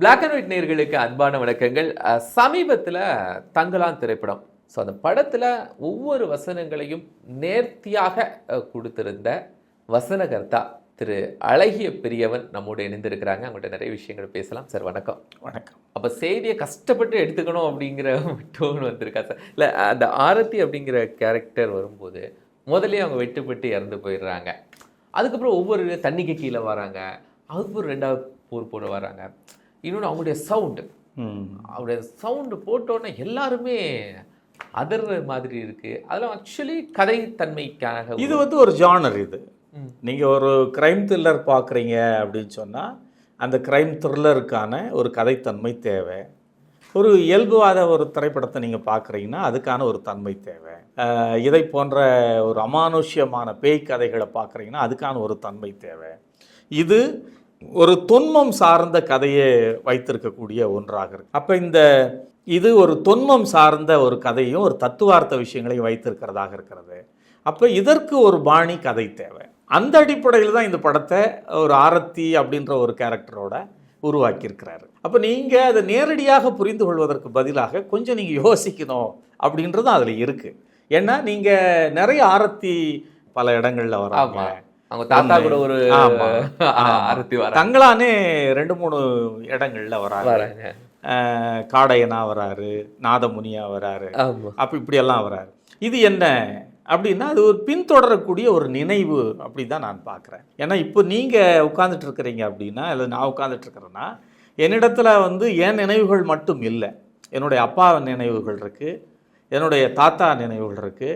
Black and white நேர்களுக்கு அன்பான வணக்கங்கள். சமீபத்துல தங்கலான் திரைப்படம். ஸோ அந்த படத்துல ஒவ்வொரு வசனங்களையும் நேர்த்தியாக கொடுத்திருந்த வசனகர்த்தா திரு அழகிய பெரியவன் நம்மோடு இணைந்திருக்கிறாங்க. அவங்கள்ட்ட நிறைய விஷயங்கள் பேசலாம். சார் வணக்கம். வணக்கம். அப்போ செய்தியை கஷ்டப்பட்டு எடுத்துக்கணும் அப்படிங்கிற டோன் வந்திருக்கா சார்? இல்லை அந்த ஆரத்தி அப்படிங்கிற கேரக்டர் வரும்போது முதல்லயே அவங்க வெட்டுப்பட்டு இறந்து போயிடுறாங்க. அதுக்கப்புறம் ஒவ்வொரு தண்ணிக்கு கீழே வராங்க. அதுக்கப்புறம் ரெண்டாவது போர் போட வராங்க. இன்னொன்று அவங்களுடைய சவுண்டு. அவருடைய சவுண்டு போட்டோன்னே எல்லாருமே அதர்ற மாதிரி இருக்கு. அதெல்லாம் ஆக்சுவலி கதைத்தன்மைக்காக இது வந்து ஒரு ஜானர் இது. ம். நீங்க ஒரு கிரைம் த்ரில்லர் பார்க்குறீங்க அப்படின்னு சொன்னா அந்த கிரைம் த்ரில்லருக்கான ஒரு கதைத்தன்மை தேவை. ஒரு இயல்புவாத ஒரு திரைப்படத்தை நீங்கள் பார்க்குறீங்கன்னா அதுக்கான ஒரு தன்மை தேவை. இதை போன்ற ஒரு அமானுஷ்யமான பேய் கதைகளை பார்க்குறீங்கன்னா அதுக்கான ஒரு தன்மை தேவை. இது ஒரு தொன்மம் சார்ந்த கதையை வைத்திருக்கக்கூடிய ஒன்றாக இருக்கு. அப்போ இந்த இது ஒரு தொன்மம் சார்ந்த ஒரு கதையும் ஒரு தத்துவார்த்த விஷயங்களையும் வைத்திருக்கிறதாக இருக்கிறது. அப்போ இதற்கு ஒரு பாணி கதை தேவை. அந்த அடிப்படையில் தான் இந்த படத்தை ஒரு ஆரத்தி அப்படின்ற ஒரு கேரக்டரோட உருவாக்கியிருக்கிறாரு. அப்போ நீங்கள் அதை நேரடியாக புரிந்து கொள்வதற்கு பதிலாக கொஞ்சம் நீங்கள் யோசிக்கணும் அப்படின்றதும் அதில் இருக்குது ஏன்னா நீங்கள் நிறைய ஆரத்தி பல இடங்களில் வராங்க. அவங்க தாத்தா கூட ஒரு. அரத்தி வர தங்களானே ரெண்டு மூணு இடங்கள்ல வராங்க. காடையனா வராரு நாதமுனியா வராரு. ஆமா. அப்போ இப்படியெல்லாம் வராரு. இது என்ன? அப்படின்னா அது ஒரு பின்தொடரக்கூடிய ஒரு நினைவு அப்படி தான் நான் பார்க்குறேன் ஏன்னா இப்போ நீங்கள் உட்காந்துட்டு இருக்கிறீங்க அப்படின்னா இல்லை நான் உட்காந்துட்டு இருக்கிறேன்னா என்னிடத்துல வந்து என் நினைவுகள் மட்டும் இல்லை. என்னுடைய அப்பா நினைவுகள் இருக்குது என்னுடைய தாத்தா நினைவுகள் இருக்குது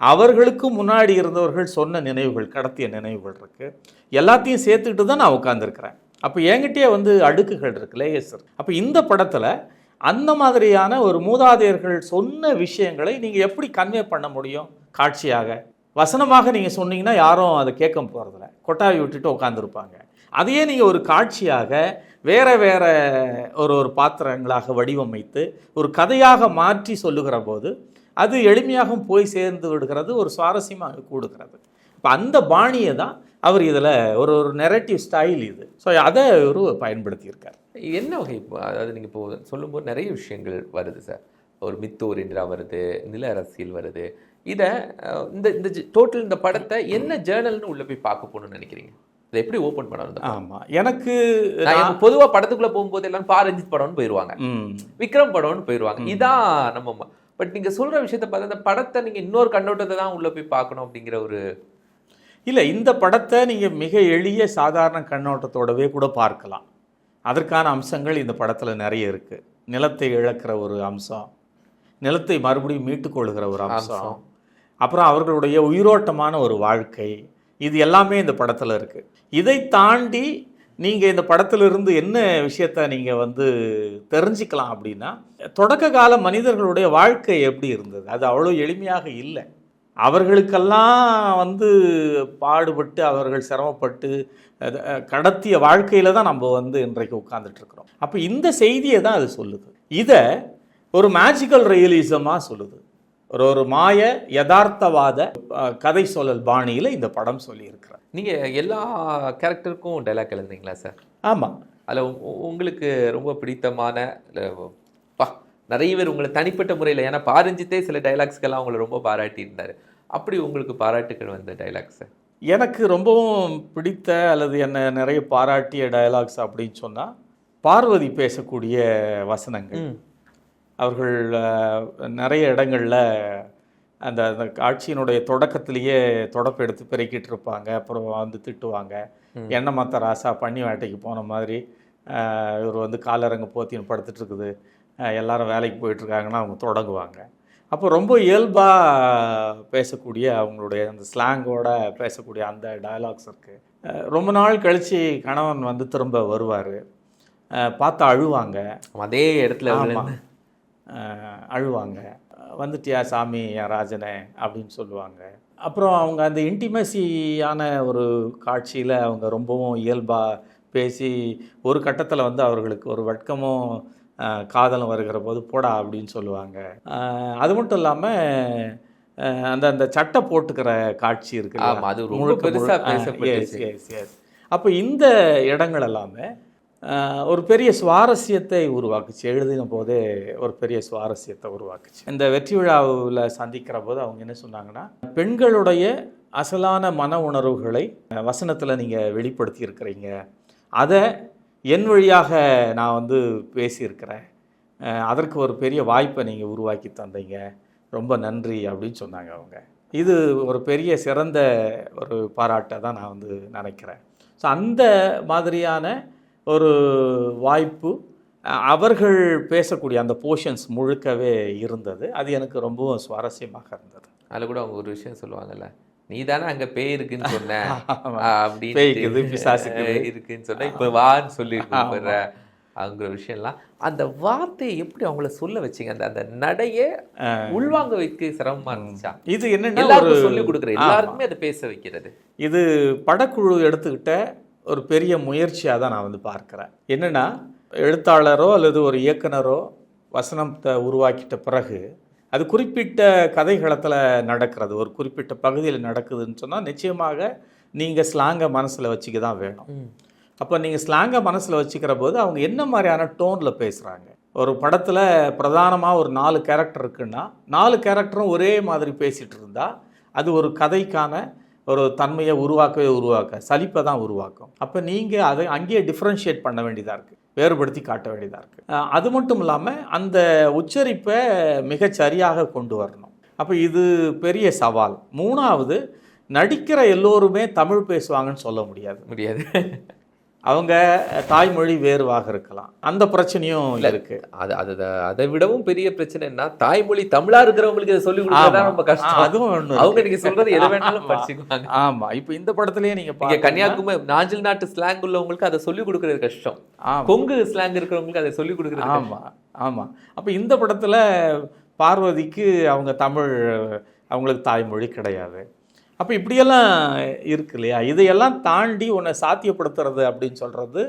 அவர்களுக்கு முன்னாடி இருந்தவர்கள் சொன்ன நினைவுகள் கடத்திய நினைவுகள் இருக்குது எல்லாத்தையும் சேர்த்துக்கிட்டு தான் நான் உட்காந்துருக்கிறேன் அப்போ என்கிட்டயே வந்து அடுக்குகள் இருக்கு லேயர்ஸ் இருக்கு. அப்போ இந்த படத்தில் அந்த மாதிரியான ஒரு மூதாதையர்கள் சொன்ன விஷயங்களை நீங்கள் எப்படி கன்வே பண்ண முடியும்? காட்சியாக. வசனமாக நீங்கள் சொன்னீங்கன்னா யாரும் அதை கேட்க போகிறதில்ல கொட்டாவி விட்டுட்டு உட்காந்துருப்பாங்க அதையே நீங்கள் ஒரு காட்சியாக வேற வேற ஒரு ஒரு பாத்திரங்களாக வடிவமைத்து ஒரு கதையாக மாற்றி சொல்லுகிற போது அது எளிமையாகவும் போய் சேர்ந்து விடுகிறது ஒரு சுவாரஸ்யமாக கூடுகிறது. இப்போ அந்த பாணியை தான் அவர் இதில் ஒரு ஒரு நெரட்டிவ் ஸ்டைல் இது. ஸோ அதை ஒரு பயன்படுத்தியிருக்கார். என்ன வகை அதாவது நீங்கள் இப்போ சொல்லும்போது நிறைய விஷயங்கள் வருது சார். ஒரு மித்து ஓரியன்டா வருது நில அரசியல் வருது. இதை இந்த இந்த டோட்டல் இந்த படத்தை என்ன ஜேர்னல்னு உள்ள போய் பார்க்க போகணும்னு நினைக்கிறீங்க? இதை எப்படி ஓப்பன் பண்ணணும்? ஆமாம் எனக்கு நான் இப்போ பொதுவா படத்துக்குள்ள போகும்போது எல்லாம் பாரஞ்சித் படம்னு போயிடுவாங்க விக்ரம் படம்னு போயிடுவாங்க இதான் நம்ம பட் நீங்க சொல்ற விஷயத்த பார்த்தா அந்த படத்தை நீங்க இன்னொரு கண்ணோட்டத்தை தான் உள்ள போய் பார்க்கணும் அப்படிங்கிற ஒரு இல்லை இந்த படத்தை நீங்கள் மிக எளிய சாதாரண கண்ணோட்டத்தோடவே கூட பார்க்கலாம். அதற்கான அம்சங்கள் இந்த படத்தில் நிறைய இருக்குது நிலத்தை இழக்கிற ஒரு அம்சம் நிலத்தை மறுபடியும் மீட்டுக்கொள்கிற ஒரு அம்சம். அப்புறம் அவர்களுடைய உயிரோட்டமான ஒரு வாழ்க்கை இது எல்லாமே இந்த படத்தில் இருக்குது இதை தாண்டி நீங்கள் இந்த படத்திலிருந்து என்ன விஷயத்த நீங்கள் வந்து தெரிஞ்சுக்கலாம் அப்படின்னா தொடக்க கால மனிதர்களுடைய வாழ்க்கை எப்படி இருந்தது? அது அவ்வளோ எளிமையாக இல்லை. அவர்களுக்கெல்லாம் வந்து பாடுபட்டு அவர்கள் சிரமப்பட்டு கடத்திய வாழ்க்கையில் தான் நம்ம வந்து இன்றைக்கு உட்காந்துட்ருக்குறோம் அப்போ இந்த செய்தியை தான் அது சொல்லுது. இதை ஒரு மேஜிக்கல் ரியலிசமாக சொல்லுது. ஒரு ஒரு மாய யதார்த்தவாத கதை சொல்லல் பாணியில் இந்த படம் சொல்லியிருக்கிறார். நீங்க எல்லா கேரக்டருக்கும் டைலாக் எழுதுனீங்களா சார் ஆமாம் அதில் உங்களுக்கு ரொம்ப பிடித்தமான பா நிறைய பேர் உங்களை தனிப்பட்ட முறையில் ஏன்னா பாரஞ்சித்தே சில டைலாக்ஸ்க்கெல்லாம் உங்களை ரொம்ப பாராட்டி இருந்தார் அப்படி உங்களுக்கு பாராட்டுகள் வந்த டைலாக்ஸ் எனக்கு ரொம்பவும் பிடித்த அல்லது என்னை நிறைய பாராட்டிய டயலாக்ஸ் அப்படின்னு சொன்னால் பார்வதி பேசக்கூடிய வசனங்கள். அவர்கள் நிறைய இடங்களில் அந்த அந்த காட்சியினுடைய தொடக்கத்திலேயே தொடப்பு எடுத்து பெருக்கிட்டு இருப்பாங்க. அப்புறம் வந்து திட்டுவாங்க. எண்ணெய் மத்த ராசா பண்ணி வேட்டைக்கு போன மாதிரி இவர் வந்து காலரங்க போத்தின்னு படுத்துட்டு இருக்குது. எல்லாரும் வேலைக்கு போயிட்டுருக்காங்கன்னா அவங்க தொடங்குவாங்க. அப்போ ரொம்ப இயல்பாக பேசக்கூடிய அவங்களுடைய அந்த ஸ்லாங்கோட பேசக்கூடிய அந்த டயலாக்ஸ் இருக்குது ரொம்ப நாள் கழித்து கணவன் வந்து திரும்ப வருவார். பார்த்து அழுவாங்க. அதே இடத்துல அழுவாங்க. வந்துட்டியா சாமி ராஜனே? அப்படின்னு சொல்லுவாங்க. அப்புறம் அவங்க அந்த இன்டிமசியான ஒரு காட்சியில் அவங்க ரொம்பவும் இயல்பாக பேசி ஒரு கட்டத்தில் வந்து அவர்களுக்கு ஒரு வெட்கமும் காதலும் வருகிற போது போடா அப்படின்னு சொல்லுவாங்க. அது மட்டும் இல்லாமல் அந்த அந்த சட்டை போட்டுக்கிற காட்சி இருக்கு அது ரொம்ப பெருசா பேசப்பட்டுச்சு. எஸ் எஸ் அப்போ இந்த இடங்கள் எல்லாமே ஒரு பெரிய சுவாரஸ்யத்தை உருவாக்குச்சு. எழுதின போதே ஒரு பெரிய சுவாரஸ்யத்தை உருவாக்குச்சு. இந்த வெற்றி விழாவில் சந்திக்கிற போது அவங்க என்ன சொன்னாங்கன்னா பெண்களுடைய அசலான மன உணர்வுகளை வசனத்தில் நீங்கள் வெளிப்படுத்தி இருக்கிறீங்க அதை என் வழியாக நான் வந்து பேசியிருக்கிறேன். அதற்கு ஒரு பெரிய வாய்ப்பை நீங்கள் உருவாக்கி தந்தீங்க. ரொம்ப நன்றி அப்படின்னு சொன்னாங்க அவங்க. இது ஒரு பெரிய சிறந்த ஒரு பாராட்டை தான் நான் வந்து நினைக்கிறேன். ஸோ அந்த மாதிரியான ஒரு வாய்ப்பு. அவர்கள் பேசக்கூடிய அந்த போர்ஷன்ஸ் முழுக்கவே இருந்தது. அது எனக்கு ரொம்பவும் சுவாரஸ்யமாக இருந்தது. அதில் கூட அவங்க ஒரு விஷயம் சொல்லுவாங்கல்ல நீ தானே அங்கே பேய் இருக்குன்னு சொன்ன? ஆமா. அப்படின்னு பேய் இருக்குது, பிசாசு இருக்குது. இருக்குன்னு சொன்னா. இப்போ வான்னு சொல்லி அவங்கிற விஷயம்லாம். அந்த வார்த்தையை எப்படி அவங்கள சொல்ல வச்சீங்க? அந்த அந்த நடையே உள்வாங்க வைக்க சிரமமா இருந்துச்சா? இது என்னன்னா எல்லாருக்கும் சொல்லி கொடுக்குற. எல்லாருக்குமே அதை பேச வைக்கிறது. இது படக்குழு எடுத்துக்கிட்ட ஒரு பெரிய முயற்சியாக தான் நான் வந்து பார்க்குறேன். என்னென்னா எழுத்தாளரோ அல்லது ஒரு இயக்குனரோ வசனத்தை உருவாக்கிட்ட பிறகு அது குறிப்பிட்ட கதைகளத்தில் நடக்கிறது. ஒரு குறிப்பிட்ட பகுதியில் நடக்குதுன்னு சொன்னால் நிச்சயமாக நீங்கள் ஸ்லாங்கை மனசில் வச்சுக்க தான் வேணும். அப்போ நீங்கள் ஸ்லாங்கை மனசில் வச்சுக்கிற போது அவங்க என்ன மாதிரியான டோனில் பேசுகிறாங்க ஒரு படத்தில் பிரதானமாக ஒரு நாலு கேரக்டர் இருக்குன்னா நாலு கேரக்டரும் ஒரே மாதிரி பேசிகிட்டு இருந்தால் அது ஒரு கதைக்கான ஒரு தன்மையை உருவாக்கவே உருவாக்க சலிப்பை தான் உருவாக்கும். அப்போ நீங்கள் அதை அங்கேயே டிஃப்ரென்ஷியேட் பண்ண வேண்டியதாக இருக்குது வேறுபடுத்தி காட்ட வேண்டியதாக இருக்குது அது மட்டும் இல்லாமல் அந்த உச்சரிப்பை மிகச் சரியாக கொண்டு வரணும். அப்போ இது பெரிய சவால். மூணாவது நடிக்கிற எல்லோருமே தமிழ் பேசுவாங்கன்னு சொல்ல முடியாது. முடியாது. அவங்க தாய்மொழி வேறுவாக இருக்கலாம். அந்த பிரச்சனையும் இருக்கு. அது அது அதை விடவும் பெரிய பிரச்சனைன்னா தாய்மொழி தமிழா இருக்கிறவங்களுக்கு இதை சொல்லி கொடுக்கறதா ஆமா. ரொம்ப கஷ்டம். அதுவும் ஒண்ணு அவங்க. நீங்க சொல்றது எது வேணாலும். படிச்சுக்குவாங்க. ஆமா. இப்போ இந்த படத்துலயே நீங்க பாத்தீங்கன்னா- கன்னியாகுமரி நாஞ்சில் நாட்டு ஸ்லாங் உள்ளவங்களுக்கு அதை சொல்லி கொடுக்கறது கஷ்டம். கொங்கு ஸ்லாங் இருக்கிறவங்களுக்கு அதை சொல்லி கொடுக்கறது ஆமா. ஆமா. அப்ப இந்த படத்துல பார்வதிக்கு அவங்க தமிழ் அவங்களுக்கு தாய்மொழி கிடையாது. அப்போ இப்படியெல்லாம் இருக்கு இல்லையா? இதையெல்லாம் தாண்டி உன்னை சாத்தியப்படுத்துறது அப்படின்னு சொல்கிறது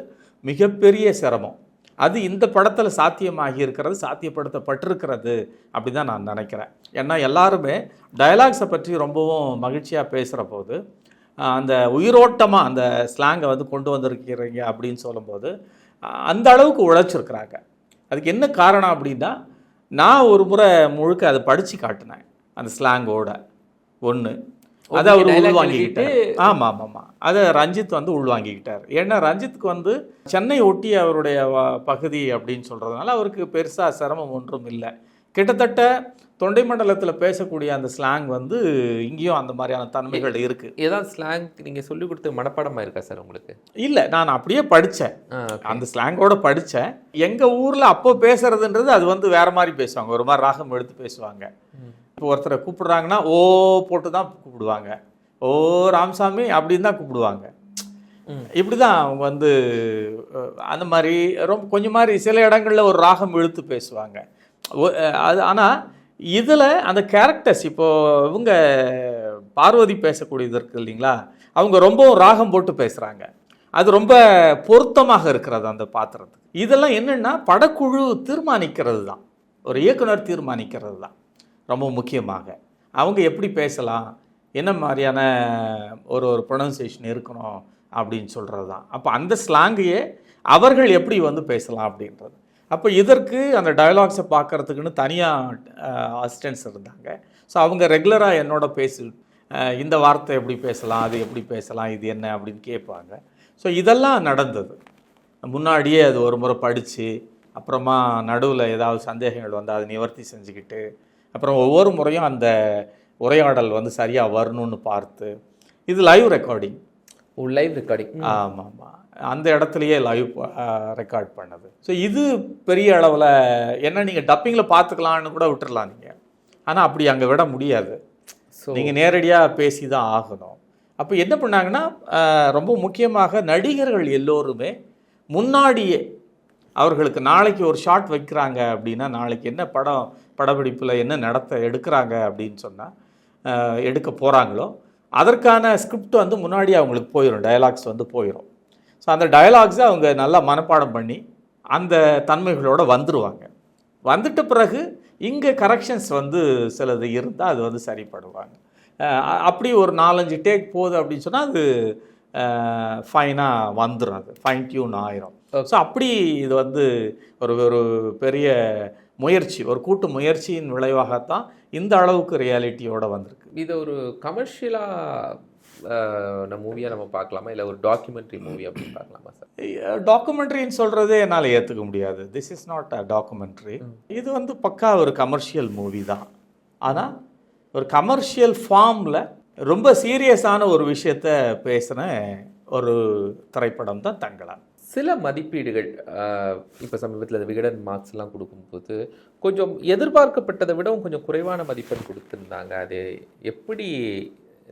மிகப்பெரிய சிரமம். அது இந்த படத்தில் சாத்தியமாகி இருக்கிறது சாத்தியப்படுத்தப்பட்டிருக்கிறது அப்படி தான் நான் நினைக்கிறேன். ஏன்னா எல்லாருமே டயலாக்ஸை பற்றி ரொம்பவும் மகிழ்ச்சியாக பேசுகிற போது அந்த உயிரோட்டமாக அந்த ஸ்லாங்கை வந்து கொண்டு வந்திருக்கிறீங்க அப்படின்னு சொல்லும்போது அந்த அளவுக்கு உழைச்சிருக்கிறாங்க. அதுக்கு என்ன காரணம் அப்படின்னா நான் ஒரு முறை முழுக்க அதை படித்து காட்டினேன். அந்த ஸ்லாங்கோட ஒன்று அதை அவர் உள்வாங்கிக்கிட்டார். ஆமாம் ஆமாம் ஆமாம் அதை ரஞ்சித் வந்து உள்வாங்கிக்கிட்டார். ஏன்னா ரஞ்சித்துக்கு வந்து சென்னை ஒட்டி அவருடைய பகுதி அப்படின்னு சொல்கிறதுனால அவருக்கு பெருசாக சிரமம் ஒன்றும் இல்லை. கிட்டத்தட்ட தொண்டை மண்டலத்தில் பேசக்கூடிய அந்த ஸ்லாங் வந்து இங்கேயும் அந்த மாதிரியான தன்மைகள் இருக்குது ஏதாவது ஸ்லாங் நீங்க சொல்லி கொடுத்த மனப்பாடமா இருக்கா சார் உங்களுக்கு? இல்லை நான் அப்படியே படித்தேன். அந்த ஸ்லாங்கோட படித்தேன் எங்கள் ஊரில் அப்போ பேசுறதுன்றது அது வந்து வேற மாதிரி பேசுவாங்க. ஒரு மாதிரி ராகம் எடுத்து பேசுவாங்க. இப்போ ஒருத்தரை கூப்பிடுறாங்கன்னா ஓ போட்டு தான் கூப்பிடுவாங்க. ஓ ராமசாமி அப்படின்னு தான் கூப்பிடுவாங்க. இப்படி தான் அவங்க வந்து அந்த மாதிரி ரொம்ப கொஞ்சம் மாதிரி சில இடங்களில் ஒரு ராகம் இழுத்து பேசுவாங்க. அது ஆனால் இதில் அந்த கேரக்டர்ஸ் இப்போ இவங்க பார்வதி பேசக்கூடியது இருக்கு இல்லைங்களா? அவங்க ரொம்பவும் ராகம் போட்டு பேசுகிறாங்க அது ரொம்ப பொருத்தமாக இருக்கிறது அந்த பாத்திரத்துக்கு. இதெல்லாம் என்னென்னா படக்குழு தீர்மானிக்கிறது தான் ஒரு இயக்குனர் தீர்மானிக்கிறது தான் ரொம்ப முக்கியமாக. அவங்க எப்படி பேசலாம்? என்ன மாதிரியான ஒரு ஒரு ப்ரொனன்சியேஷன் இருக்கணும் அப்படின்னு சொல்கிறது தான் அப்போ அந்த ஸ்லாங்கையே அவர்கள் எப்படி வந்து பேசலாம் அப்படின்றது. அப்போ இதற்கு அந்த டயலாக்ஸை பார்க்கறதுக்குன்னு தனியாக அசிஸ்டன்ஸ் இருந்தாங்க. ஸோ அவங்க ரெகுலராக என்னோட பேசி இந்த வார்த்தை எப்படி பேசலாம்? அது எப்படி பேசலாம்? இது என்ன? அப்படின்னு கேட்பாங்க. ஸோ இதெல்லாம் நடந்தது. முன்னாடியே அது ஒரு முறை படித்து அப்புறமா நடுவில் ஏதாவது சந்தேகங்கள் வந்து அதை நிவர்த்தி செஞ்சுக்கிட்டு அப்புறம் ஒவ்வொரு முறையும் அந்த உரையாடல் வந்து சரியாக வரணும்னு பார்த்து இது லைவ் ரெக்கார்டிங் லைவ் ரெக்கார்டிங் ஆமாம் ஆமாம் அந்த இடத்துலையே லைவ் ரெக்கார்ட் பண்ணது. ஸோ இது பெரிய அளவில் என்ன நீங்கள் டப்பிங்கில் பார்த்துக்கலான்னு கூட விட்டுறலாம் நீங்கள் ஆனால் அப்படி அங்கே விட முடியாது. ஸோ நீங்கள் நேரடியாக பேசி தான் ஆகணும். அப்போ என்ன பண்ணாங்கன்னா ரொம்ப முக்கியமாக நடிகர்கள் எல்லோருமே முன்னாடியே அவர்களுக்கு நாளைக்கு ஒரு ஷாட் வைக்கிறாங்க அப்படின்னா நாளைக்கு என்ன படம் படப்பிடிப்பில் என்ன நடத்த எடுக்கிறாங்க அப்படின்னு சொன்னால் எடுக்க போகிறாங்களோ அதற்கான ஸ்கிரிப்ட் வந்து முன்னாடி அவங்களுக்கு போயிடும் டயலாக்ஸ் வந்து போயிடும் ஸோ அந்த டயலாக்ஸை அவங்க நல்லா மனப்பாடம் பண்ணி அந்த தன்மைகளோட வந்துருவாங்க. வந்துட்ட பிறகு இங்கே கரெக்ஷன்ஸ் வந்து சிலது இருந்தால் அது வந்து சரிப்படுவாங்க. அப்படி ஒரு நாலஞ்சு டேக் போகுது அப்படின்னு சொன்னால் அது ஃபைனாக வந்துடும் அது ஃபைன் டியூன் ஆயிரும். ஸோ அப்படி இது வந்து ஒரு ஒரு பெரிய முயற்சி ஒரு கூட்டு முயற்சியின் விளைவாகத்தான் இந்த அளவுக்கு ரியாலிட்டியோட வந்திருக்கு. இதை ஒரு கமர்ஷியலாக மூவியாக நம்ம பார்க்கலாமா? இல்லை ஒரு டாக்குமெண்ட்ரி மூவி அப்படின்னு பார்க்கலாமா சார் டாக்குமெண்ட்ரின்னு சொல்கிறதே என்னால் ஏற்றுக்க முடியாது. This is not a documentary இது வந்து பக்கா ஒரு கமர்ஷியல் மூவி தான். ஆனால் ஒரு கமர்ஷியல் ஃபார்மில் ரொம்ப சீரியஸான ஒரு விஷயத்த பேசின ஒரு திரைப்படம் தான் தங்களா சில மதிப்பீடுகள் இப்போ சமீபத்தில் இந்த விகடன் மார்க்ஸ்லாம் கொடுக்கும்போது கொஞ்சம் எதிர்பார்க்கப்பட்டதை விடவும் கொஞ்சம் குறைவான மதிப்பெண் கொடுத்துருந்தாங்க. அது எப்படி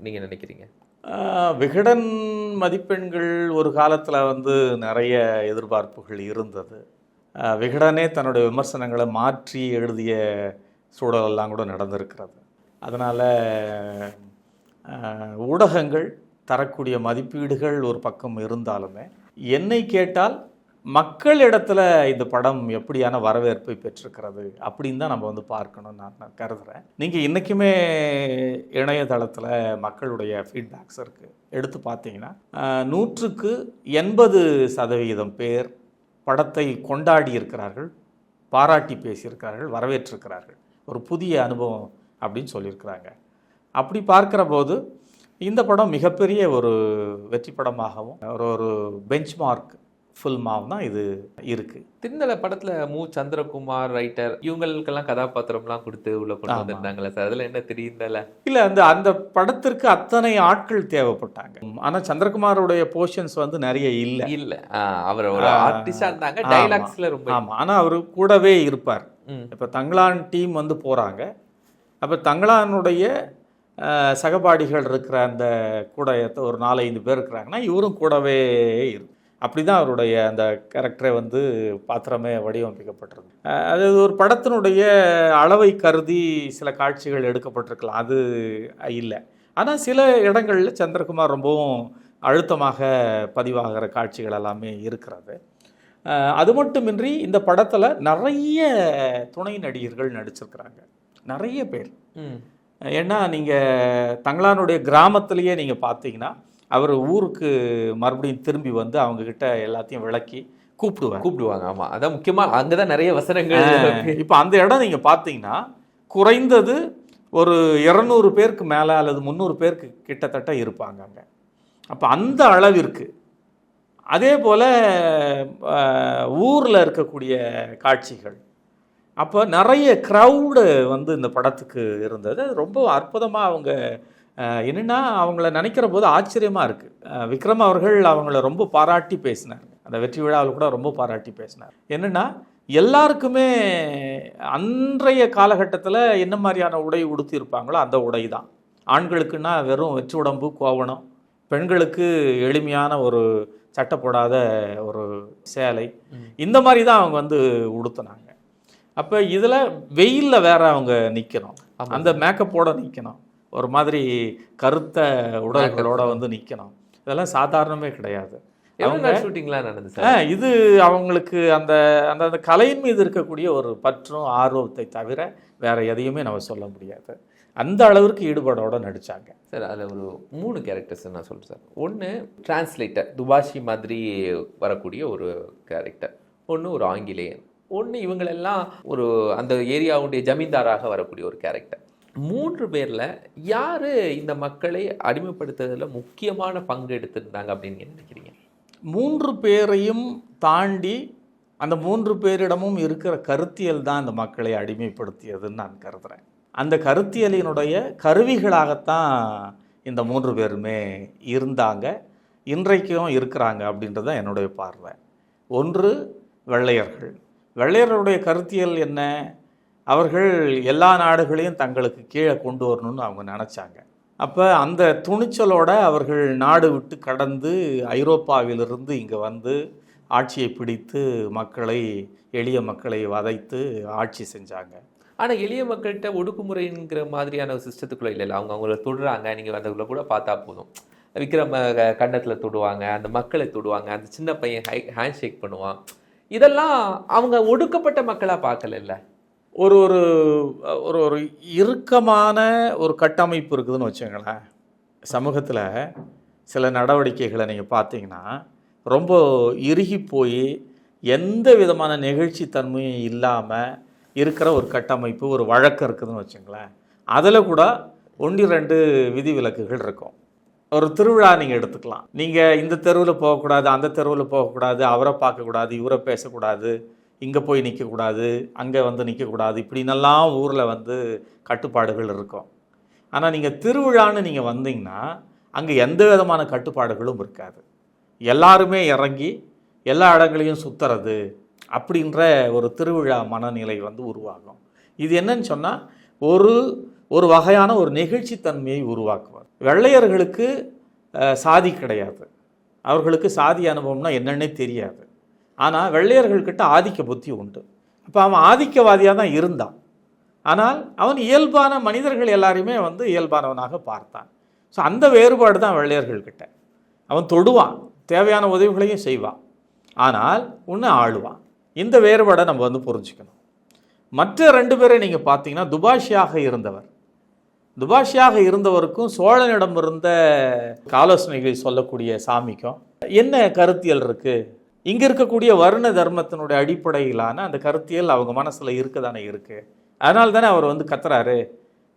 நீங்கள் நினைக்கிறீங்க? விகடன் மதிப்பெண்கள் ஒரு காலத்தில் வந்து நிறைய எதிர்பார்ப்புகள் இருந்தது. விகடனே தன்னுடைய விமர்சனங்களை மாற்றி எழுதிய சூழலெல்லாம் கூட நடந்திருக்கிறது. அதனால் ஊடகங்கள் தரக்கூடிய மதிப்பீடுகள் ஒரு பக்கம் இருந்தாலுமே என்னை கேட்டால் மக்களிடத்தில் இந்த படம் எப்படியான வரவேற்பை பெற்றிருக்கிறது அப்படின்னு தான் நம்ம வந்து பார்க்கணும்னு நான் நான் கருதுகிறேன் நீங்கள் இன்றைக்குமே இணையதளத்தில் மக்களுடைய ஃபீட்பேக்ஸ் இருக்குது எடுத்து பார்த்தீங்கன்னா நூற்றுக்கு எண்பது சதவிகிதம் பேர் படத்தை கொண்டாடி இருக்கிறார்கள் பாராட்டி பேசியிருக்கிறார்கள் வரவேற்றிருக்கிறார்கள். ஒரு புதிய அனுபவம் அப்படின்னு சொல்லியிருக்கிறாங்க. அப்படி பார்க்குற போது இந்த படம் மிகப்பெரிய ஒரு வெற்றி படமாகவும் ஒரு ஒரு பெஞ்ச்மார்க் ஃபில்மாகவும் தான் இது இருக்குது திருநெல்லை படத்தில் மு. சந்திரகுமார் ரைட்டர் இவங்களுக்கெல்லாம் கதாபாத்திரம்லாம் கொடுத்து உள்ள கொண்டு. வந்திருந்தாங்களே சார்? அதில் என்ன தெரியுந்தல இல்லை அந்த அந்த படத்திற்கு அத்தனை ஆட்கள் தேவைப்பட்டாங்க. ஆனால் சந்திரகுமாரோடைய போர்ஷன்ஸ் வந்து நிறைய இல்லை. இல்ல. அவர் ஒரு ஆ, ஆர்டிஸ்டா இருந்தாங்க. டைலாக்ஸ்ல ரொம்ப ஆமாம் ஆனால் அவர் கூடவே இருப்பார். இப்போ தங்களான் டீம் வந்து போகிறாங்க அப்போ தங்களானுடைய சகபாடிகள் இருக்கிற அந்த கூட ஒரு நாலஞ்சு பேர் இருக்கிறாங்கன்னா இவரும் கூடவே இரு. அப்படி தான் அவருடைய அந்த கேரக்டரை வந்து பாத்திரமே வடிவமைக்கப்பட்டிருக்கு. அது ஒரு படத்தினுடைய அளவை கருதி சில காட்சிகள் எடுக்கப்பட்டிருக்கலாம். அது இல்லை. ஆனால் சில இடங்களில் சந்திரகுமார் ரொம்பவும் அழுத்தமாக பதிவாகிற காட்சிகள் எல்லாமே இருக்கிறது. அது மட்டுமின்றி இந்த படத்தில் நிறைய துணை நடிகர்கள் நடிச்சிருக்கிறாங்க. நிறைய பேர். ஏன்னா நீங்கள் தங்களானுடைய கிராமத்திலேயே நீங்கள் பார்த்தீங்கன்னா அவர் ஊருக்கு மறுபடியும் திரும்பி வந்து அவங்கக்கிட்ட எல்லாத்தையும் விளக்கி கூப்பிடுவார். கூப்பிடுவாங்க. ஆமா. அதான் முக்கியமா அங்கதான் நிறைய வசனங்கள் இப்போ அந்த இடம் நீங்கள் பார்த்தீங்கன்னா குறைந்தது ஒரு இரநூறு பேருக்கு மேலே அல்லது முந்நூறு பேருக்கு கிட்டத்தட்ட இருப்பாங்க அங்கே. அப்போ அந்த அளவிற்கு அதே போல் ஊரில் இருக்கக்கூடிய காட்சிகள் அப்போ நிறைய க்ரௌடு வந்து இந்த படத்துக்கு இருந்தது. அது ரொம்ப அற்புதமாக அவங்க என்னன்னா அவங்கள நினைக்கிற போது ஆச்சரியமாக இருக்குது விக்ரம் அவர்கள் அவங்கள ரொம்ப பாராட்டி பேசினார். அந்த வெற்றி விழாவில் கூட ரொம்ப பாராட்டி பேசினார். என்னன்னா எல்லாருக்குமே அன்றைய காலகட்டத்தில் என்ன மாதிரியான உடை உடுத்தி இருப்பாங்களோ அந்த உடை தான். ஆண்களுக்குன்னா வெறும் வெற்றி உடம்பு கோவணம். பெண்களுக்கு எளிமையான ஒரு சட்டை போடாத ஒரு சேலை. இந்த மாதிரி தான் அவங்க வந்து உடுத்துனாங்க. அப்போ இதில் வெயிலில் வேற அவங்க நிற்கணும். அந்த மேக்கப்போட நிற்கணும் ஒரு மாதிரி கருத்த உடல்களோட வந்து நிற்கணும் இதெல்லாம் சாதாரணமே கிடையாது. நாள் ஷூட்டிங்லாம் நடந்துச்சு இது அவங்களுக்கு அந்த அந்த அந்த கலையின் மீது இருக்கக்கூடிய ஒரு பற்றும் ஆர்வத்தை தவிர வேற எதையுமே நம்ம சொல்ல முடியாது. அந்த அளவிற்கு ஈடுபாடோட நடிச்சாங்க. சார் அதில் ஒரு மூணு கேரக்டர்ஸ் நான் சொல்கிறேன் சார். ஒன்று டிரான்ஸ்லேட்டர் துபாஷி மாதிரி வரக்கூடிய ஒரு கேரக்டர் ஒன்று ஒரு ஆங்கிலேயன். ஒன்று இவங்களெல்லாம் ஒரு அந்த ஏரியாவுடைய ஜமீன்தாராக வரக்கூடிய ஒரு கேரக்டர் மூன்று பேரில் யார் இந்த மக்களை அடிமைப்படுத்துறதுல முக்கியமான பங்கு எடுத்திருந்தாங்க அப்படின்னு நினைக்கிறீங்க? மூன்று பேரையும் தாண்டி அந்த மூன்று பேரிடமும் இருக்கிற கருத்தியல் தான் அந்த மக்களை அடிமைப்படுத்தியதுன்னு நான் கருதுகிறேன் அந்த கருத்தியலினுடைய கருவிகளாகத்தான் இந்த மூன்று பேருமே இருந்தாங்க இன்றைக்கும் இருக்கிறாங்க அப்படின்றது தான் என்னுடைய பார்வை. ஒன்று வெள்ளையர்கள். வெள்ளையர்களுடைய கருத்தியல் என்ன? அவர்கள் எல்லா நாடுகளையும் தங்களுக்கு கீழே கொண்டு வரணும்னு அவங்க நினச்சாங்க. அப்போ அந்த துணிச்சலோட அவர்கள் நாடு விட்டு கடந்து ஐரோப்பாவிலிருந்து இங்கே வந்து ஆட்சியை பிடித்து மக்களை எளிய மக்களை வதைத்து ஆட்சி செஞ்சாங்க. ஆனால் எளிய மக்கள்கிட்ட ஒடுக்குமுறைங்கிற மாதிரியான ஒரு சிஸ்டத்துக்குள்ளே இல்லை அவங்க அவங்கள தொடுறாங்க. நீங்கள் வந்ததுக்குள்ள கூட பார்த்தா போதும். விக்ரம கன்னத்தில் தொடுவாங்க. அந்த மக்களை தொடுவாங்க. அந்த சின்ன பையன் ஹை ஹேண்ட் ஷேக் பண்ணுவான். இதெல்லாம் அவங்க ஒடுக்கப்பட்ட மக்களாக பார்க்கல ஒரு ஒரு ஒரு ஒரு இறுக்கமான ஒரு கட்டமைப்பு இருக்குதுன்னு வச்சுங்களேன் சமூகத்தில் சில நடவடிக்கைகளை நீங்கள் பார்த்தீங்கன்னா ரொம்ப இறுகி போய் எந்த விதமான நெகிழ்ச்சி தன்மையும் இல்லாமல் இருக்கிற ஒரு கட்டமைப்பு ஒரு வழக்கம் இருக்குதுன்னு வச்சுங்களேன் அதில் கூட ஒன்று ரெண்டு விதிவிலக்குகள் இருக்கும். ஒரு திருவிழா நீங்கள் எடுத்துக்கலாம். நீங்கள் இந்த தெருவில் போகக்கூடாது அந்த தெருவில் போகக்கூடாது அவரை பார்க்கக்கூடாது இவரை பேசக்கூடாது இங்கே போய் நிற்கக்கூடாது அங்கே வந்து நிற்கக்கூடாது இப்படின்னெல்லாம் ஊரில் வந்து கட்டுப்பாடுகள் இருக்கும். ஆனால் நீங்கள் திருவிழான்னு நீங்கள் வந்தீங்கன்னா அங்கே எந்த விதமான கட்டுப்பாடுகளும் இருக்காது. எல்லாருமே இறங்கி எல்லா இடங்களையும் சுற்றுறது அப்படின்ற ஒரு திருவிழா மனநிலை வந்து உருவாகும். இது என்னன்னு சொன்னால் ஒரு ஒரு வகையான ஒரு நெகிழ்ச்சித்தன்மையை உருவாக்கும். வெள்ளையர்களுக்கு சாதி கிடையாது. அவர்களுக்கு சாதி அனுபவம்னா என்னன்னே தெரியாது. ஆனால் வெள்ளையர்கள்கிட்ட ஆதிக்க புத்தி உண்டு. அப்போ அவன் ஆதிக்கவாதியாக தான் இருந்தான். ஆனால் அவன் இயல்பான மனிதர்கள் எல்லாரையுமே வந்து இயல்பானவனாக பார்த்தான். ஸோ அந்த வேறுபாடு தான் வெள்ளையர்கள்கிட்ட. அவன் தொடுவான் தேவையான உதவிகளையும் செய்வான். ஆனால் உன்னை ஆளுவான். இந்த வேறுபாடை நம்ம வந்து புரிஞ்சுக்கணும். மற்ற ரெண்டு பேரை நீங்கள் பார்த்தீங்கன்னா துபாஷியாக இருந்தவர். துபாஷியாக இருந்தவருக்கும் சோழனிடம் இருந்த ஆலோசனைகளை சொல்லக்கூடிய சாமிக்கும் என்ன கருத்தியல் இருக்குது இங்கே இருக்கக்கூடிய வருண தர்மத்தினுடைய அடிப்படையிலான அந்த கருத்தியல் அவங்க மனசில் இருக்க. தானே இருக்குது அதனால தானே அவர் வந்து கத்துறாரு.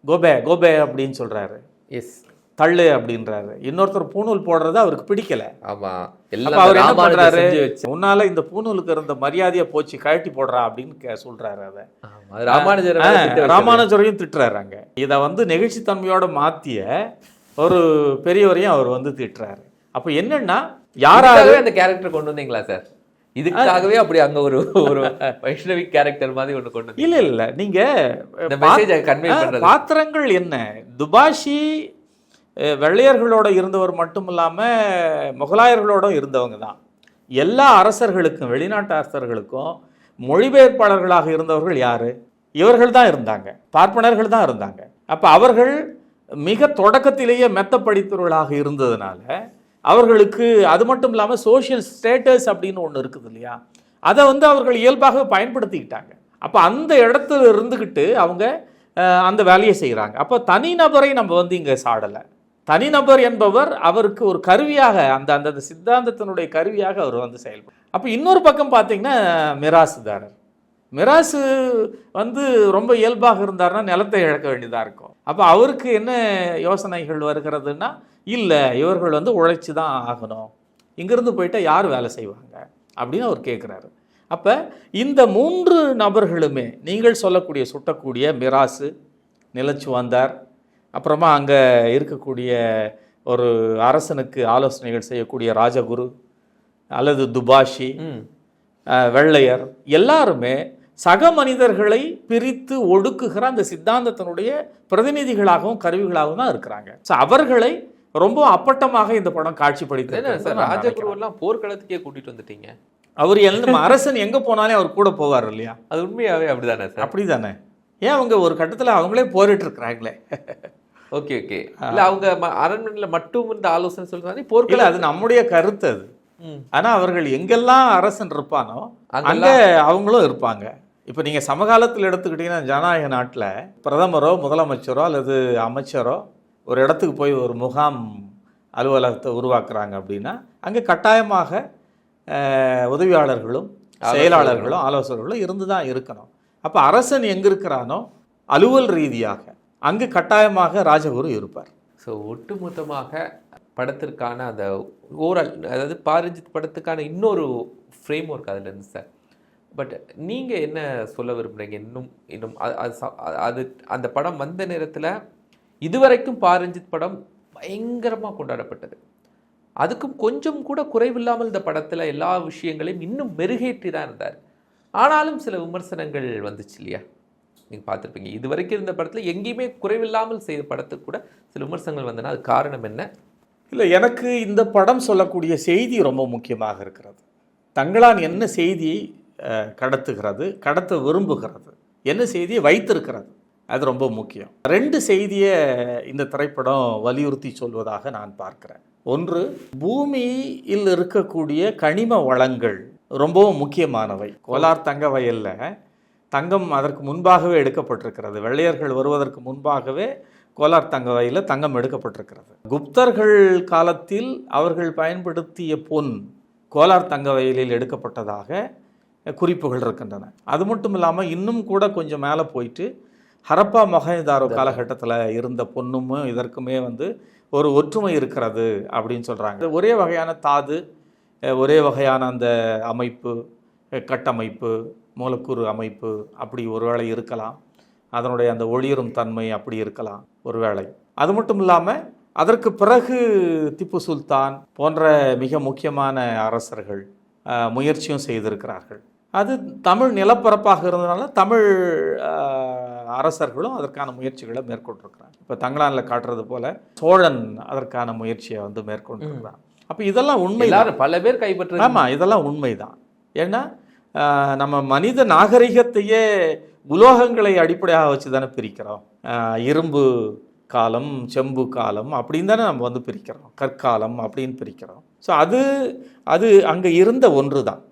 கோபே கோபே அப்படின்னு சொல்கிறாரு எஸ் தள்ளு அப்படின்றாரு. இன்னொருத்தர் பூணூல் போடுறது அவருக்கு பிடிக்கல. ஆமா. அவர் என்ன பண்றாரு? உன்னால இந்த பூணூலுக்கு இருந்த மரியாதையை போச்சு கழட்டி போடுறா அப்படின்னு சொல்றாரு அதை ராமானுஜர். ராமானுஜரையும் திட்டுறாருங்க இதை வந்து நெகிழ்ச்சித்தன்மையோட மாத்திய ஒரு பெரியவரையும் அவர் வந்து திட்டுறாரு. அப்போ என்னன்னா யாராவது அந்த கேரக்டர் கொண்டு வந்தீங்களா சார் இதுக்காகவே அப்படி அங்க ஒரு ஒரு வைஷ்ணவி கேரக்டர் மாதிரி ஒண்ணு கொண்டு இல்ல இல்ல. நீங்க பாத்திரங்கள் என்ன? துபாஷி வெள்ளையர்களோட இருந்தவர் மட்டும் இல்லாமல் முகலாயர்களோட இருந்தவங்க தான். எல்லா அரசர்களுக்கும் வெளிநாட்டு அரசர்களுக்கும் மொழிபெயர்ப்பாளர்களாக இருந்தவர்கள் யார்? இவர்கள் தான் இருந்தாங்க. பார்ப்பனர்கள் தான் இருந்தாங்க. அப்போ அவர்கள் மிக தொடக்கத்திலேயே மெத்த படித்தவர்களாக இருந்ததுனால அவர்களுக்கு அது மட்டும் இல்லாமல் சோஷியல் ஸ்டேட்டஸ் அப்படின்னு ஒன்று இருக்குது இல்லையா? அதை வந்து அவர்கள் இயல்பாக பயன்படுத்திக்கிட்டாங்க. அப்போ அந்த இடத்துல இருந்துக்கிட்டு அவங்க அந்த வேலையை செய்கிறாங்க அப்போ தனிநபரை நம்ம வந்து இங்கே சாடலை. தனிநபர் என்பவர் அவருக்கு ஒரு கருவியாக அந்த அந்த சித்தாந்தத்தினுடைய கருவியாக அவர் வந்து செயல்படும் அப்போ இன்னொரு பக்கம் பார்த்தீங்கன்னா மிராசுதாரர். மிராசு வந்து ரொம்ப இயல்பாக இருந்தாருன்னா நிலத்தை இழக்க வேண்டியதாக இருக்கும். அப்போ அவருக்கு என்ன யோசனைகள் வருகிறதுன்னா இல்லை இவர்கள் வந்து உழைச்சி தான் ஆகணும். இங்கேருந்து போயிட்டா யார் வேலை செய்வாங்க? அப்படின்னு அவர் கேட்குறாரு அப்போ இந்த மூன்று நபர்களுமே நீங்கள் சொல்லக்கூடிய சுட்டக்கூடிய மிராசு நிலச்சு வந்தார். அப்புறமா அங்கே இருக்கக்கூடிய ஒரு அரசனுக்கு ஆலோசனைகள் செய்யக்கூடிய ராஜகுரு அல்லது துபாஷி வெள்ளையர் எல்லாருமே சக மனிதர்களை பிரித்து ஒடுக்குகிற அந்த சித்தாந்தத்தினுடைய பிரதிநிதிகளாகவும் கருவிகளாகவும் தான் இருக்கிறாங்க. ஸோ அவர்களை ரொம்ப அப்பட்டமாக இந்த படம் காட்சிப்படுத்தி சார் ராஜகுரு எல்லாம் போர்க்களத்துக்கே கூட்டிட்டு வந்துட்டீங்க? அவர் எந்த அரசன் எங்க போனாலே அவர் கூட போவார் இல்லையா? அது உண்மையாவே அப்படிதானே சார்? அப்படிதானே. ஏன் அவங்க ஒரு கட்டத்துல அவங்களே போரிட்டு இருக்கிறாங்களே ஓகே. ஓகே இல்ல அவங்க அரண்மனையில மட்டும் இந்த ஆலோசனை சொல்றாங்க. இல்ல போர்க்களம் அது நம்முடைய கருத்து அது. ம். ஆனா அவர்கள் எங்கெல்லாம் அரசன் இருப்பானோ அங்க அவங்களும் இருப்பாங்க. இப்போ நீங்க சமகாலத்தில் எடுத்துக்கிட்டீங்கன்னா ஜனநாயக நாட்டுல பிரதமரோ முதலமைச்சரோ அல்லது அமைச்சரோ ஒரு இடத்துக்கு போய் ஒரு முகாம் அலுவலகத்தை உருவாக்குறாங்க அப்படின்னா அங்கே கட்டாயமாக உதவியாளர்களும் செயலாளர்களும் ஆலோசகர்களும் இருந்து தான் இருக்கணும். அப்போ அரசன் எங்கே இருக்கிறானோ அலுவல் ரீதியாக அங்கு கட்டாயமாக ராஜகுரு இருப்பார். ஸோ ஒட்டுமொத்தமாக படத்திற்கான அந்த ஓவரால் அதாவது பாரிஜித் படத்துக்கான இன்னொரு ஃப்ரேம் ஒர்க் அதில் இருந்து சார் பட் நீங்கள் என்ன சொல்ல விரும்புகிறீங்க இன்னும் இன்னும் அது அது அந்த படம் வந்த நேரத்தில் இதுவரைக்கும் பாரஞ்சித் படம் பயங்கரமாக கொண்டாடப்பட்டது. அதுக்கும் கொஞ்சம் கூட குறைவில்லாமல் இந்த படத்தில் எல்லா விஷயங்களையும் இன்னும் மெருகேற்றி தான் இருந்தார். ஆனாலும் சில விமர்சனங்கள் வந்துச்சு இல்லையா? நீங்கள் பார்த்துருப்பீங்க. இது வரைக்கும் இருந்த படத்தில் எங்கேயுமே குறைவில்லாமல் செய்த படத்துக்கு கூட சில விமர்சனங்கள் வந்தன. அது காரணம் என்ன? இல்லை எனக்கு இந்த படம் சொல்லக்கூடிய செய்தி ரொம்ப முக்கியமாக இருக்கிறது. தங்களான் என்ன செய்தியை கடத்துகிறது கடத்த விரும்புகிறது என்ன செய்தியை வைத்திருக்கிறது அது ரொம்ப முக்கியம். ரெண்டு செய்தியை இந்த திரைப்படம் வலியுறுத்தி சொல்வதாக நான் பார்க்கிறேன். ஒன்று பூமியில் இருக்கக்கூடிய கனிம வளங்கள் ரொம்பவும் முக்கியமானவை. கோலார் தங்க வயல்ல தங்கம் அதற்கு முன்பாகவே எடுக்கப்பட்டிருக்கிறது. வெள்ளையர்கள் வருவதற்கு முன்பாகவே கோலார் தங்க வகையில் தங்கம் எடுக்கப்பட்டிருக்கிறது. குப்தர்கள் காலத்தில் அவர்கள் பயன்படுத்திய பொன் கோலார் தங்க வயலில் எடுக்கப்பட்டதாக குறிப்புகள் இருக்கின்றன. அது மட்டும் இல்லாமல் இன்னும் கூட கொஞ்சம் மேலே போயிட்டு ஹரப்பா மொஹஞ்சதாரோ காலகட்டத்தில் இருந்த பொண்ணும் இதற்குமே வந்து ஒரு ஒற்றுமை இருக்கிறது அப்படின்னு சொல்கிறாங்க ஒரே வகையான தாது ஒரே வகையான அந்த அமைப்பு கட்டமைப்பு மூலக்கூறு அமைப்பு அப்படி ஒருவேளை இருக்கலாம். அதனுடைய அந்த ஒளிரும் தன்மை அப்படி இருக்கலாம் ஒருவேளை. அது மட்டும் இல்லாமல் அதற்கு பிறகு திப்பு சுல்தான் போன்ற மிக முக்கியமான அரசர்கள் முயற்சியும் செய்திருக்கிறார்கள். அது தமிழ் நிலப்பரப்பாக இருந்ததுனால தமிழ் அரசர்களும் அதற்கான முயற்சிகளை மேற்கொண்டிருக்கிறாங்க. இப்போ தங்களானில் காட்டுறது போல சோழன் அதற்கான முயற்சியை வந்து மேற்கொண்டிருக்கிறான். அப்போ இதெல்லாம் உண்மை பல பேர் கைப்பற்ற ஆமாம் இதெல்லாம் உண்மைதான். ஏன்னா நம்ம மனித நாகரிகத்தையே உலோகங்களை அடிப்படையாக வச்சு தானே பிரிக்கிறோம். இரும்பு காலம் செம்பு காலம் அப்படின்னு தானே நம்ம வந்து பிரிக்கிறோம். கற்காலம் அப்படின்னு பிரிக்கிறோம். ஸோ அது அது அங்கே இருந்த ஒன்று தான்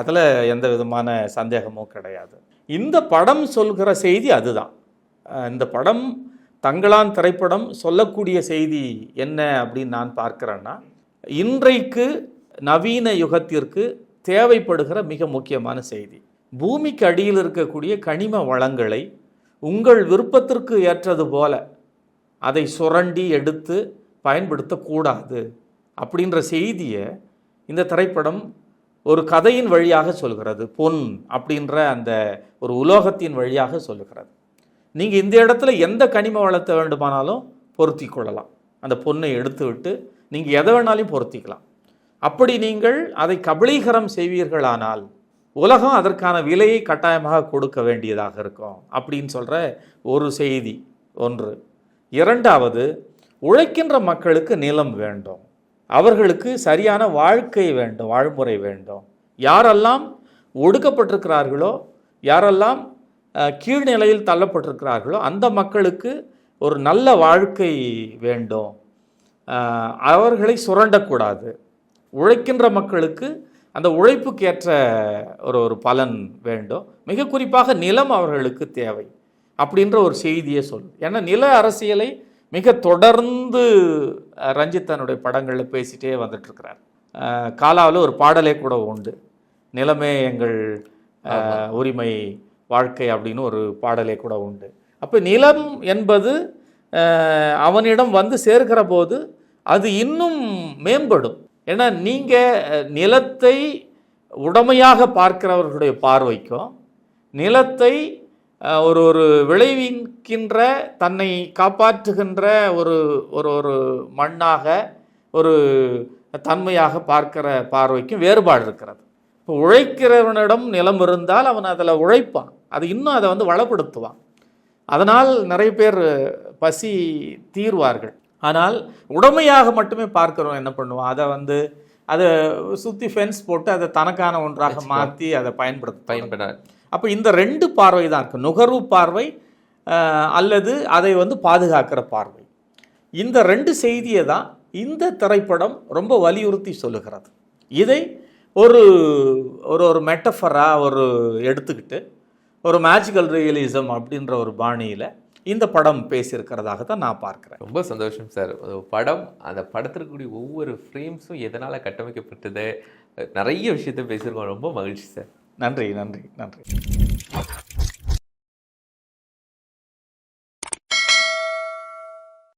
அதில் எந்த விதமான சந்தேகமும் கிடையாது. இந்த படம் சொல்கிற செய்தி அதுதான். இந்த படம் தங்களான் திரைப்படம் சொல்லக்கூடிய செய்தி என்ன அப்படின்னு நான் பார்க்கிறேன்னா இன்றைக்கு நவீன யுகத்திற்கு தேவைப்படுகிற மிக முக்கியமான செய்தி. பூமிக்கு அடியில் இருக்கக்கூடிய கனிம வளங்களை உங்கள் விருப்பத்திற்கு ஏற்றது போல அதை சுரண்டி எடுத்து பயன்படுத்தக்கூடாது அப்படின்ற செய்தியை இந்த திரைப்படம் ஒரு கதையின் வழியாக சொல்கிறது. பொன் அப்படின்ற அந்த ஒரு உலோகத்தின் வழியாக சொல்லுகிறது. நீங்கள் இந்த இடத்துல எந்த கனிம வளத்தை வேண்டுமானாலும் பொருத்தி கொள்ளலாம். அந்த பொண்ணை எடுத்துவிட்டு நீங்கள் எதை வேணாலும் பொருத்திக்கலாம். அப்படி நீங்கள் அதை கபலீகரம் செய்வீர்களானால் உலகம் அதற்கான விலையை கட்டாயமாக கொடுக்க வேண்டியதாக இருக்கும். அப்படின்னு சொல்கிற ஒரு செய்தி ஒன்று. இரண்டாவது உழைக்கின்ற மக்களுக்கு நிலம் வேண்டும். அவர்களுக்கு சரியான வாழ்க்கை வேண்டும் வாழ்முறை வேண்டும். யாரெல்லாம் ஒடுக்கப்பட்டிருக்கிறார்களோ யாரெல்லாம் கீழ்நிலையில் தள்ளப்பட்டிருக்கிறார்களோ அந்த மக்களுக்கு ஒரு நல்ல வாழ்க்கை வேண்டும். அவர்களை சுரண்டக்கூடாது. உழைக்கின்ற மக்களுக்கு அந்த உழைப்புக்கேற்ற ஒரு ஒரு பலன் வேண்டும். மிக குறிப்பாக நிலம் அவர்களுக்கு தேவை அப்படின்ற ஒரு செய்தியை சொல். ஏன்னா நில அரசியலை மிக தொடர்ந்து ரஞ்சித் தன்னுடைய படங்களில் பேசிட்டே வந்துட்டுருக்கிறார். காலாவில் ஒரு பாடலே கூட உண்டு. நிலமே எங்கள் உரிமை வாழ்க்கை அப்படின்னு ஒரு பாடலே கூட உண்டு. அப்போ நிலம் என்பது அவனிடம் வந்து சேர்க்கிற போது அது இன்னும் மேம்படும். ஏன்னா நீங்கள் நிலத்தை உடமையாக பார்க்கிறவர்களுடைய பார்வைக்கும் நிலத்தை ஒரு ஒரு விளைவிக்கின்ற தன்னை காப்பாற்றுகின்ற ஒரு ஒரு ஒரு மண்ணாக ஒரு தன்மையாக பார்க்கிற பார்வைக்கும் வேறுபாடு இருக்கிறது. இப்போ உழைக்கிறவனிடம் நிலம் இருந்தால் அவன் அதில் உழைப்பான். அது இன்னும் அதை வந்து வளப்படுத்துவான். அதனால் நிறைய பேர் பசி தீர்வார்கள். ஆனால் உடமையாக மட்டுமே பார்க்கிறவன் என்ன பண்ணுவான் அதை வந்து அதை சுற்றி ஃபென்ஸ் போட்டு அதை தனக்கான ஒன்றாக மாற்றி அதை பயன்படுத்த பயன்பட அப்போ இந்த ரெண்டு பார்வை தான் இருக்குது நுகர்வு பார்வை அல்லது அதை வந்து பாதுகாக்கிற பார்வை. இந்த ரெண்டு செய்தியை தான் இந்த திரைப்படம் ரொம்ப வலியுறுத்தி சொல்லுகிறது. இதை ஒரு ஒரு ஒரு மெட்டஃபராக ஒரு எடுத்துக்கிட்டு ஒரு மேஜிக்கல் ரியலிசம் அப்படின்ற ஒரு பாணியில் இந்த படம் பேசியிருக்கிறதாக தான் நான் பார்க்குறேன். ரொம்ப சந்தோஷம் சார். ஒரு படம் அந்த படத்திற்கு கூடிய ஒவ்வொரு ஃப்ரேம்ஸும் எதனால் கட்டமைக்கப்பட்டது நிறைய விஷயத்த பேசியிருக்கோம். ரொம்ப மகிழ்ச்சி சார். நன்றி நன்றி நன்றி.